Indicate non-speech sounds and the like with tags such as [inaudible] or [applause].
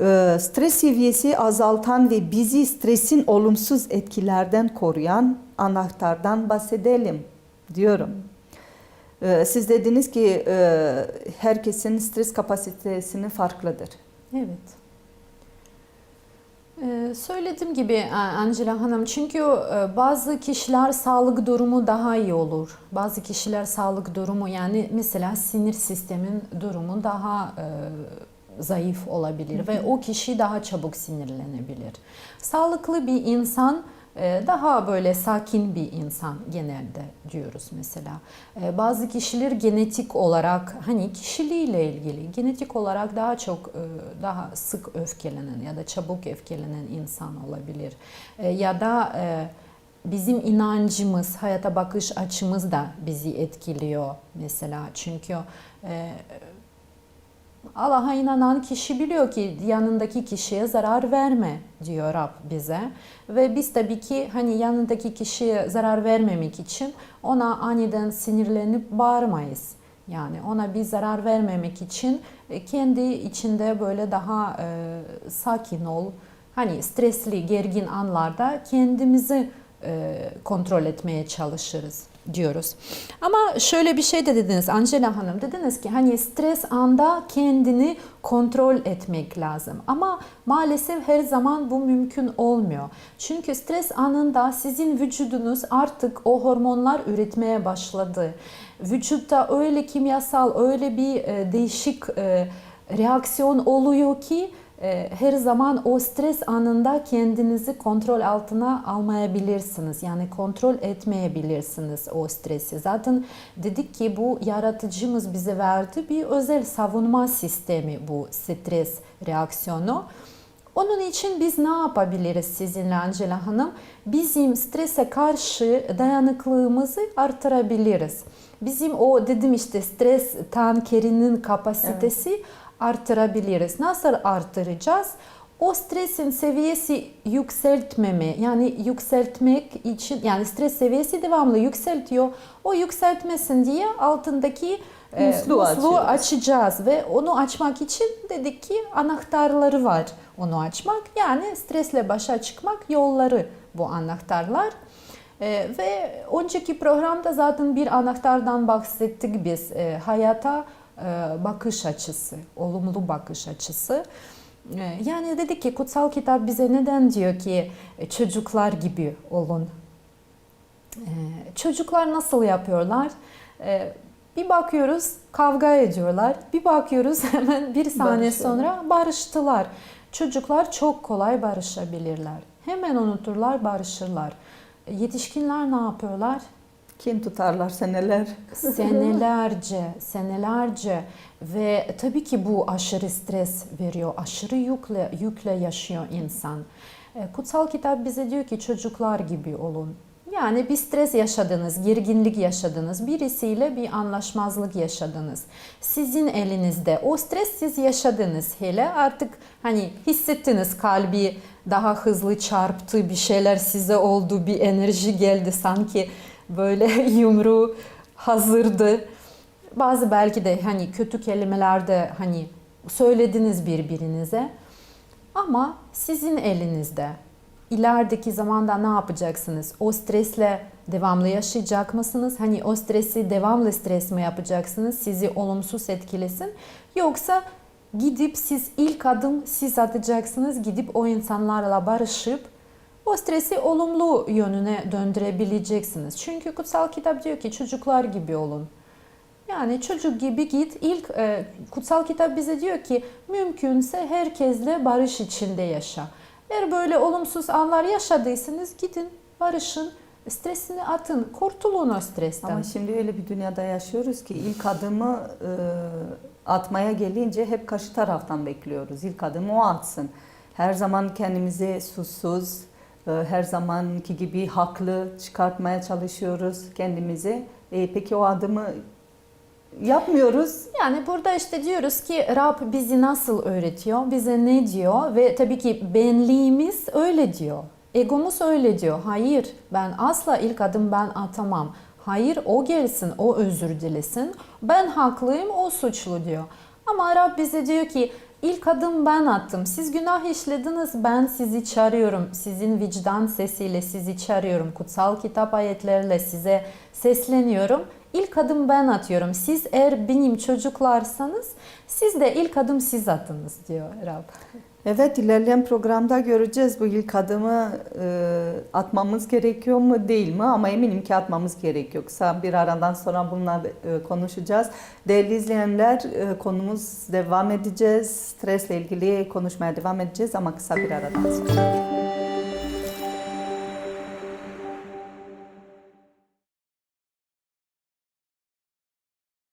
Ee, Stres seviyesi azaltan ve bizi stresin olumsuz etkilerden koruyan anahtardan bahsedelim diyorum. Ee, Siz dediniz ki e, herkesin stres kapasitesini farklıdır. Evet. Söylediğim gibi A- Angela Hanım çünkü e, bazı kişiler sağlık durumu daha iyi olur. Bazı kişiler sağlık durumu yani mesela sinir sistemin durumu daha e, zayıf olabilir ve o kişi daha çabuk sinirlenebilir. Sağlıklı bir insan e, daha böyle sakin bir insan genelde diyoruz mesela. E, Bazı kişiler genetik olarak hani kişiliğiyle ilgili genetik olarak daha çok e, daha sık öfkelenen ya da çabuk öfkelenen insan olabilir. E, Ya da e, bizim inancımız, hayata bakış açımız da bizi etkiliyor mesela. Çünkü e, Allah'a inanan kişi biliyor ki yanındaki kişiye zarar verme diyor Rab bize. Ve biz tabii ki hani yanındaki kişiye zarar vermemek için ona aniden sinirlenip bağırmayız. Yani ona bir zarar vermemek için e, kendi içinde böyle daha e, sakin ol. Hani stresli, gergin anlarda kendimizi e, kontrol etmeye çalışırız diyoruz. Ama şöyle bir şey de dediniz Angela Hanım dediniz ki hani stres anda kendini kontrol etmek lazım. Ama maalesef her zaman bu mümkün olmuyor. Çünkü stres anında sizin vücudunuz artık o hormonlar üretmeye başladı. Vücutta öyle kimyasal öyle bir e, değişik e, reaksiyon oluyor ki her zaman o stres anında kendinizi kontrol altına almayabilirsiniz. Yani kontrol etmeyebilirsiniz o stresi. Zaten dedik ki bu yaratıcımız bize verdi bir özel savunma sistemi bu stres reaksiyonu. Onun için biz ne yapabiliriz sizinle Angela Hanım? Bizim strese karşı dayanıklılığımızı artırabiliriz. Bizim o dedim işte stres tankerinin kapasitesi artırabiliriz. Nasıl artıracağız? O stresin seviyesi yükseltmeme yani yükseltmek için yani stres seviyesi devamlı yükseltiyor. O yükseltmesin diye altındaki e, Musluğu musluğu açıyoruz. açacağız ve onu açmak için dedik ki anahtarları var onu açmak. Yani stresle başa çıkmak yolları bu anahtarlar. Ee, ve önceki programda zaten bir anahtardan bahsettik biz. Ee, hayata e, bakış açısı, olumlu bakış açısı. Ee, yani dedik ki kutsal kitap bize neden diyor ki e, çocuklar gibi olun. Çocuklar nasıl yapıyorlar? Bir bakıyoruz kavga ediyorlar. Bir bakıyoruz [laughs] hemen bir saniye sonra barıştılar. Çocuklar çok kolay barışabilirler. Hemen unuturlar, barışırlar. Yetişkinler ne yapıyorlar? Kim tutarlar seneler? [laughs] Senelerce, senelerce ve tabii ki bu aşırı stres veriyor, aşırı yükle, yükle yaşıyor insan. E, Kutsal kitap bize diyor ki çocuklar gibi olun. Yani bir stres yaşadınız, gerginlik yaşadınız, birisiyle bir anlaşmazlık yaşadınız. Sizin elinizde o stres siz yaşadınız hele artık hani hissettiniz kalbi daha hızlı çarptı, bir şeyler size oldu, bir enerji geldi sanki böyle [laughs] yumruğu hazırdı. Bazı belki de hani kötü kelimelerde hani söylediniz birbirinize. Ama sizin elinizde. İlerideki zamanda ne yapacaksınız? O stresle devamlı yaşayacak mısınız? Hani o stresi devamlı stres mi yapacaksınız? Sizi olumsuz etkilesin. Yoksa gidip siz ilk adım siz atacaksınız. Gidip o insanlarla barışıp o stresi olumlu yönüne döndürebileceksiniz. Çünkü kutsal kitap diyor ki çocuklar gibi olun. Yani çocuk gibi git. İlk e, kutsal kitap bize diyor ki mümkünse herkesle barış içinde yaşa. Eğer böyle olumsuz anlar yaşadıysanız gidin barışın, stresini atın, kurtulun o stresten. Ama şimdi öyle bir dünyada yaşıyoruz ki ilk adımı e, atmaya gelince hep karşı taraftan bekliyoruz. İlk adımı o atsın. Her zaman kendimizi susuz, her zamanki gibi haklı çıkartmaya çalışıyoruz kendimizi. E, peki o adımı yapmıyoruz. Yani burada işte diyoruz ki Rab bizi nasıl öğretiyor, bize ne diyor ve tabii ki benliğimiz öyle diyor. Egomuz öyle diyor. Hayır ben asla ilk adım ben atamam. Hayır o gelsin, o özür dilesin. Ben haklıyım, o suçlu diyor. Ama Rab bize diyor ki ilk adım ben attım. Siz günah işlediniz, ben sizi çağırıyorum. Sizin vicdan sesiyle sizi çağırıyorum. Kutsal kitap ayetleriyle size sesleniyorum. İlk adım ben atıyorum. Siz eğer benim çocuklarsanız siz de ilk adım siz attınız diyor Rab. Evet ilerleyen programda göreceğiz bu ilk adımı e, atmamız gerekiyor mu değil mi ama eminim ki atmamız gerekiyor. Kısa bir aradan sonra bununla e, konuşacağız. Değerli izleyenler e, konumuz devam edeceğiz. Stresle ilgili konuşmaya devam edeceğiz ama kısa bir aradan sonra.